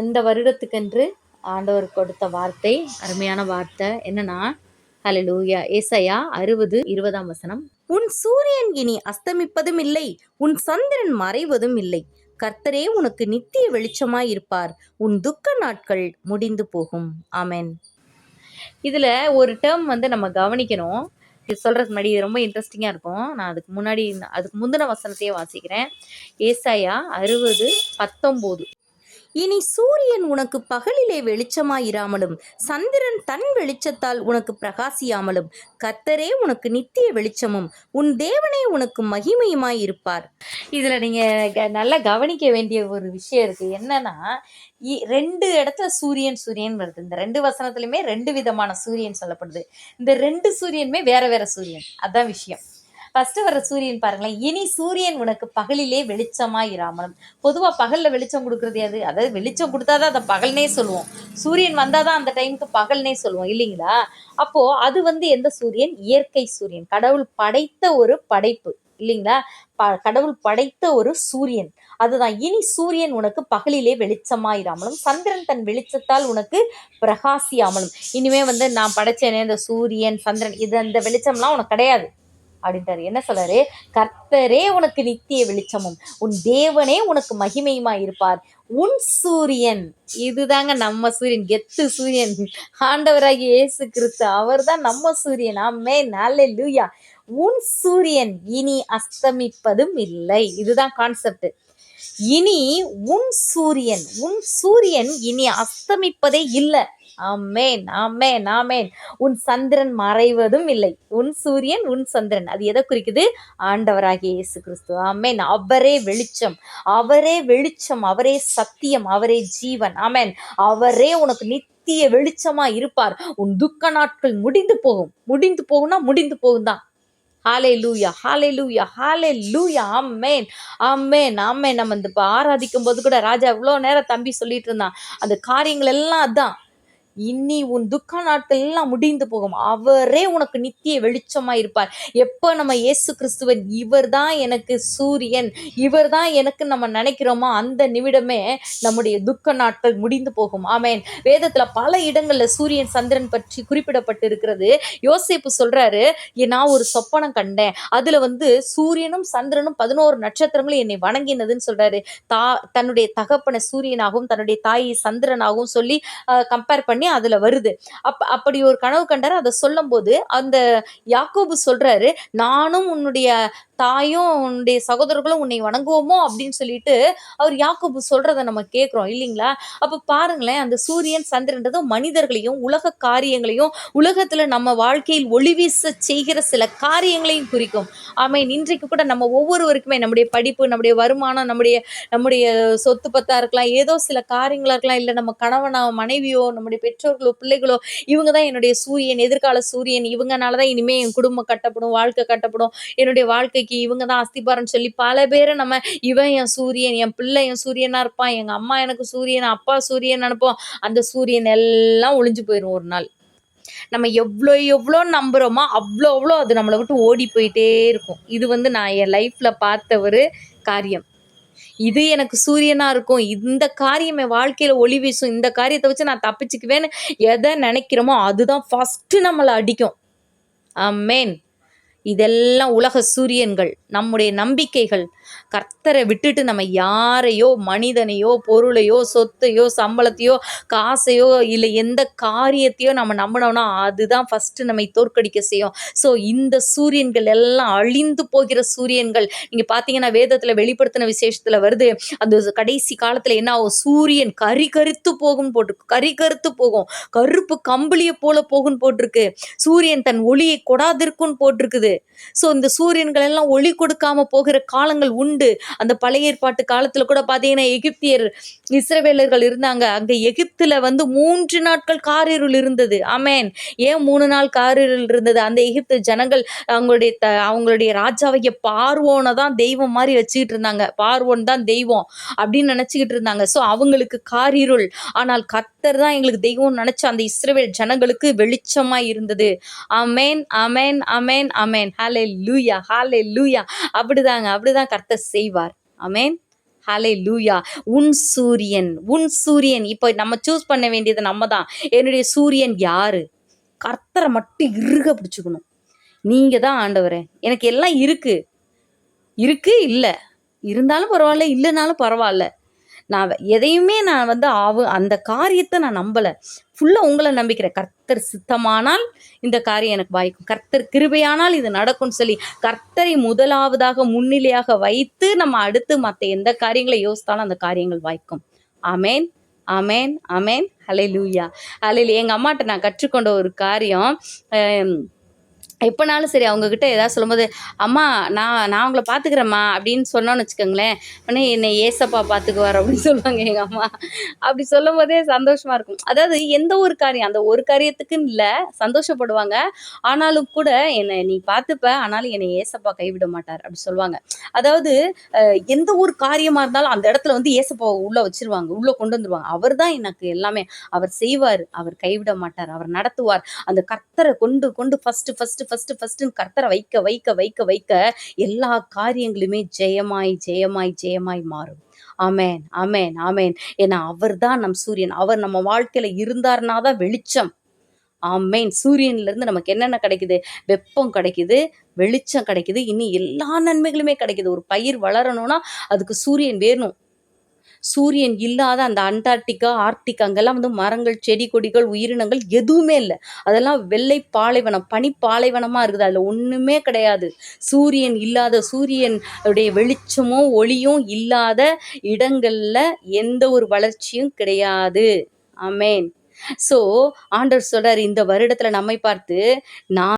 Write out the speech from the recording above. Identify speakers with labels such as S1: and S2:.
S1: இந்த வருடத்துக்கென்று ஆண்டவர் கொடுத்த வார்த்தை அருமையான வார்த்தை. என்னன்னா ஹalleluya. ஏசாயா அறுபது இருபதாம் வசனம்.
S2: உன் சூரியன் இனி அஸ்தமிப்பதும் இல்லை உன் சந்திரன் மறைவதும் இல்லை. கர்த்தரே உனக்கு நித்திய வெளிச்சமாய் இருப்பார் உன் துக்க நாட்கள் முடிந்து போகும். ஆமென்.
S1: இதில் ஒரு டேர்ம் வந்து நம்ம கவனிக்கணும். இது சொல்கிறதுக்கு முன்னாடி ரொம்ப இன்ட்ரெஸ்டிங்காக இருக்கும். நான் அதுக்கு முன்னாடி அதுக்கு முந்தின வசனத்தையே வாசிக்கிறேன். ஏசாயா அறுபது பத்தொம்போது.
S2: இனி சூரியன் உனக்கு பகலிலே வெளிச்சமாயிராமலும் சந்திரன் தன் வெளிச்சத்தால் உனக்கு பிரகாசியாமலும் கத்தரே உனக்கு நித்திய வெளிச்சமும் உன் தேவனே உனக்கு மகிமையுமாய் இருப்பார்
S1: இதில் நீங்கள் நல்லா கவனிக்க வேண்டிய ஒரு விஷயம் இருக்குது என்னன்னா இ- ரெண்டு இடத்துல சூரியன் சூரியன் வருது. இந்த ரெண்டு வசனத்துலையுமே ரெண்டு விதமான சூரியன் சொல்லப்படுது. இந்த ரெண்டு சூரியனுமே வேற வேற சூரியன். அதான் விஷயம். ஃபர்ஸ்ட் வர சூரியன் பாருங்களேன் இனி சூரியன் உனக்கு பகலிலே வெளிச்சமா இராமலும். பொதுவாக பகலில் வெளிச்சம் கொடுக்குறது அது அதாவது வெளிச்சம் கொடுத்தாதான் அதை பகல்னே சொல்லுவோம். சூரியன் வந்தாதான் அந்த டைமுக்கு பகல்னே சொல்லுவோம் இல்லைங்களா? அப்போ அது வந்து எந்த சூரியன்? இயற்கை சூரியன். கடவுள் படைத்த ஒரு படைப்பு இல்லைங்களா? ப கடவுள் படைத்த ஒரு சூரியன். அதுதான். இனி சூரியன் உனக்கு பகலிலே வெளிச்சமாயிராமலும் சந்திரன் தன் வெளிச்சத்தால் உனக்கு பிரகாசியாமலும். இனிமே வந்து நான் படைச்சேனே இந்த சூரியன் சந்திரன் இது அந்த வெளிச்சம்லாம் உனக்கு கிடையாது. அப்படின்றார். என்ன சொல்றாரு? கர்த்தரே உனக்கு நித்திய வெளிச்சமும். உன் தேவனே உனக்கு மகிமையுமா இருப்பார் உன் சூரியன் இதுதாங்க நம்ம சூரியன் கெத்து சூரியன். ஆண்டவராகி இயேசு கிறிஸ்து அவர்தான் நம்ம சூரியன். ஆமே நல்ல லூயா உன் சூரியன் இனி அஸ்தமிப்பதும் இல்லை. இதுதான் கான்செப்ட் இனி உன் சூரியன் உன் சூரியன் இனி அஸ்தமிப்பதே இல்லை. ஆமேன் ஆமேன் ஆமேன். உன் சந்திரன் மறைவதும் இல்லை. உன் சூரியன் உன் சந்திரன். அது எதை குறிக்குது? ஆண்டவராகிய இயேசு கிறிஸ்து ஆமேன். அவரே வெளிச்சம். அவரே வெளிச்சம். அவரே சத்தியம். அவரே ஜீவன். ஆமேன். அவரே உனக்கு நித்திய வெளிச்சமா இருப்பார். உன் துக்க நாட்கள் முடிந்து போகும். முடிந்து போகும்னா முடிந்து போகும் தான் ஹாலே லூயா ஹாலே லூயா ஹாலே லூயா ஆமேன். ஆமேன் ஆமேன். நம்ம இந்த இப்போ ஆராதிக்கும் போது கூட ராஜா இவ்வளோ நேரம் தம்பி சொல்லிட்டு இருந்தான். அந்த காரியங்கள் எல்லாம் அதான். இனி உன் துக்க நாட்கள் எல்லாம் முடிந்து போகும். அவரே உனக்கு நித்திய வெளிச்சமா இருப்பார் எப்போ நம்ம இயேசு கிறிஸ்துவன் இவர் தான் எனக்கு சூரியன் இவர் தான் எனக்கு நம்ம நினைக்கிறோமோ அந்த நிமிடமே நம்முடைய துக்க நாட்கள் முடிந்து போகும். ஆமேன். வேதத்துல பல இடங்கள்ல சூரியன் சந்திரன் பற்றி குறிப்பிடப்பட்டு இருக்கிறது யோசிப்பு சொல்றாரு "ஏ, நான் ஒரு சொப்பனம் கண்டேன். அதுல வந்து சூரியனும் சந்திரனும் பதினோரு நட்சத்திரங்களும் என்னை வணங்கினதுன்னு சொல்றாரு. தா தன்னுடைய தகப்பனை சூரியனாகவும் தன்னுடைய தாயை சந்திரனாகவும் சொல்லி கம்பேர் பண்ணி அதுல வருது. அப் அப்படி ஒரு கனவு கண்டார் அதை சொல்லும் போது அந்த யாக்கோபு சொல்றாரு நானும் உன்னுடைய தாயும் உன்னுடைய சகோதரர்களும் உன்னை வணங்குவோமோ அப்படின்னு சொல்லிட்டு அவர் யாக்கோபு சொல்றதை நம்ம கேட்குறோம் இல்லைங்களா? அப்போ பாருங்களேன் அந்த சூரியன் சந்திரன்றதும் மனிதர்களையும் உலக காரியங்களையும் உலகத்துல நம்ம வாழ்க்கையில் ஒளி வீச செய்கிற சில காரியங்களையும் குறிக்கும். ஆமை இன்றைக்கு கூட நம்ம ஒவ்வொருவருக்குமே நம்முடைய படிப்பு நம்முடைய வருமானம் நம்முடைய நம்முடைய சொத்து பத்தா இருக்கலாம் ஏதோ சில காரியங்களா இருக்கலாம் இல்லை நம்ம கணவனோ மனைவியோ நம்முடைய பெற்றோர்களோ பிள்ளைகளோ இவங்க தான் என்னுடைய சூரியன் எதிர்கால சூரியன் இவங்கனால தான் இனிமே என் குடும்பம் கட்டப்படும் வாழ்க்கை கட்டப்படும் என்னுடைய வாழ்க்கைக்கு இவங்க தான் அஸ்திபாரம் சொல்லி பல பேரை நம்ம இவன் என் சூரியன் என் பிள்ளை என் சூரியனா இருப்பான் எங்க அம்மா எனக்கு சூரியன் அப்பா சூரியன் நினைப்போம் அந்த சூரியன் எல்லாம் ஒளிஞ்சு போயிடும் ஒரு நாள். நம்ம எவ்வளோ எவ்வளோ நம்புகிறோமோ அவ்வளோ அவ்வளோ அது நம்மளை விட்டு ஓடி போயிட்டே இருக்கும். இது வந்து நான் என் லைஃப்பில் பார்த்த ஒரு காரியம். இது எனக்கு சூரியனா இருக்கும். இந்த காரியம் என் வாழ்க்கையில ஒளி வீசும். இந்த காரியத்தை வச்சு நான் தப்பிச்சுக்குவேன்னு எதை நினைக்கிறோமோ அதுதான் ஃபர்ஸ்ட் நம்மளை அடிக்கும். மேன் இதெல்லாம் உலக சூரியன்கள். நம்முடைய நம்பிக்கைகள். கர்த்தரை விட்டுட்டு நம்ம யாரையோ மனிதனையோ பொருளையோ சொத்தையோ சம்பளத்தையோ காசையோ இல்லை எந்த காரியத்தையோ நம்ம நம்பினோம்னா அதுதான் ஃபஸ்ட்டு நம்மை தோற்கடிக்க செய்யும். ஸோ இந்த சூரியன்கள் எல்லாம் அழிந்து போகிற சூரியன்கள் நீங்கள் பார்த்தீங்கன்னா வேதத்தில் வெளிப்படுத்தின விசேஷத்தில் வருது. அந்த கடைசி காலத்தில் என்ன ஆகும்? சூரியன் கரி கருத்து போகும்னு போட்டிருக்கு. கரி கருத்து போகும். கருப்பு கம்பளியை போல போகும்னு போட்டிருக்கு. சூரியன் தன் ஒளியை கொடாதிருக்கும்னு போட்டிருக்குது. ஸோ இந்த சூரியன்கள் எல்லாம் ஒளி கொடுக்காம போகிற காலங்கள் உண்டு. அந்த பழைய ஏற்பாட்டு காலத்துல கூட பார்த்தீங்கன்னா எகிப்தியர் இஸ்ரவேலர்கள் இருந்தாங்க. அங்க எகிப்துல வந்து மூன்று நாட்கள் காரிருள் இருந்தது. அமேன் ஏன் மூணு நாள் காரிருள் இருந்தது? அந்த எகிப்து ஜனங்கள் அவங்களுடைய த அவங்களுடைய ராஜாவைய பார்வோனை தான் தெய்வம் மாதிரி வச்சுக்கிட்டு இருந்தாங்க. பார்வோன் தான் தெய்வம் அப்படின்னு நினச்சிக்கிட்டு இருந்தாங்க. ஸோ அவங்களுக்கு காரிருள். ஆனால் கர்த்தர் தான் எங்களுக்கு தெய்வம் நினச்ச அந்த இஸ்ரவேல் ஜனங்களுக்கு வெளிச்சமாக இருந்தது. அமேன் அமேன் அமேன் அமேன் ஹாலே லூயா ஹாலே லூயா அப்படிதாங்க அப்படிதான் கர்த்தர் செய்வார். அமேன் ஹலே லூயா உன் சூரியன் உன் சூரியன். இப்போ நம்ம சூஸ் பண்ண வேண்டியது நம்ம தான் என்னுடைய சூரியன் யாரு? கர்த்தரை மட்டும் இருக பிடிச்சுக்கணும். நீங்க தான் ஆண்டவரே. எனக்கு எல்லாம் இருக்கு. இருக்கு இல்லை. இருந்தாலும் பரவாயில்ல இல்லைனாலும் பரவாயில்ல. நான் எதையுமே நான் வந்து ஆவு அந்த காரியத்தை நான் நம்பலை. ஃபுல்லாக உங்களை நம்பிக்கிறேன் கர்த்தர் சித்தமானால் இந்த காரியம் எனக்கு வாய்க்கும் கர்த்தர் கிருபையானால் இது நடக்கும்னு சொல்லி கர்த்தரை முதலாவதாக முன்னிலையாக வைத்து நம்ம அடுத்து மற்ற எந்த காரியங்களை யோசித்தாலும் அந்த காரியங்கள் வாய்க்கும். ஆமேன் ஆமேன் ஆமேன். ஹலே லூயா ஹலே எங்கள் அம்மாட்ட நான் கற்றுக்கொண்ட ஒரு காரியம் எப்போனாலும் சரி அவங்கக்கிட்ட ஏதாவது சொல்லும்போது அம்மா நான் நான் உங்களை பார்த்துக்கிறேம்மா அப்படின்னு சொன்னோன்னு வச்சுக்கோங்களேன். உடனே என்னை ஏசப்பா பார்த்துக்குவார் அப்படின்னு சொல்லுவாங்க எங்கள் அம்மா. அப்படி சொல்லும் போதே சந்தோஷமாக இருக்கும். அதாவது எந்த ஒரு காரியம் அந்த ஒரு காரியத்துக்குன்னு இல்லை சந்தோஷப்படுவாங்க. ஆனாலும் கூட என்னை நீ பார்த்துப்ப ஆனாலும் என்னை ஏசப்பா கைவிட மாட்டார் அப்படி சொல்லுவாங்க. அதாவது எந்த ஒரு காரியமாக இருந்தாலும் அந்த இடத்துல வந்து ஏசப்பாவை உள்ளே வச்சிருவாங்க உள்ளே கொண்டு வந்துருவாங்க. அவர் தான் எனக்கு எல்லாமே. அவர் செய்வார் அவர் கைவிட மாட்டார் அவர் நடத்துவார். அந்த கர்த்தரை கொண்டு கொண்டு ஃபஸ்ட்டு ஃபஸ்ட்டு ஃபஸ்ட்டு ஃபஸ்ட்டுன்னு கர்த்தரை வைக்க வைக்க வைக்க வைக்க எல்லா காரியங்களுமே ஜெயமாய் ஜெயமாய் ஜெயமாய் மாறும். ஆமேன் ஆமேன் ஆமேன். ஏன்னா அவர் தான் நம் சூரியன். அவர் நம்ம வாழ்க்கையில இருந்தார்னா தான் வெளிச்சம். ஆமேன். சூரியன்ல இருந்து நமக்கு என்னென்ன கிடைக்குது? வெப்பம் கிடைக்குது வெளிச்சம் கிடைக்குது. இனி எல்லா நன்மைகளுமே கிடைக்குது. ஒரு பயிர் வளரணும்னா அதுக்கு சூரியன் வேணும். சூரியன் இல்லாத அந்த அண்டார்டிகா ஆர்டிக் அங்கெல்லாம் வந்து மரங்கள் செடி கொடிகள் உயிரினங்கள் எதுவுமே இல்லை. அதெல்லாம் வெள்ளை பாலைவனம் பனி பாலைவனமாக இருக்குது. அதில் ஒன்றுமே கிடையாது. சூரியன் இல்லாத சூரியன் உடைய வெளிச்சமும் ஒளியும் இல்லாத இடங்களில் எந்த ஒரு வளர்ச்சியும் கிடையாது. ஆமேன். ஸோ ஆண்டவர் சொல்றார் இந்த வருடத்தில் நம்மை பார்த்து நான்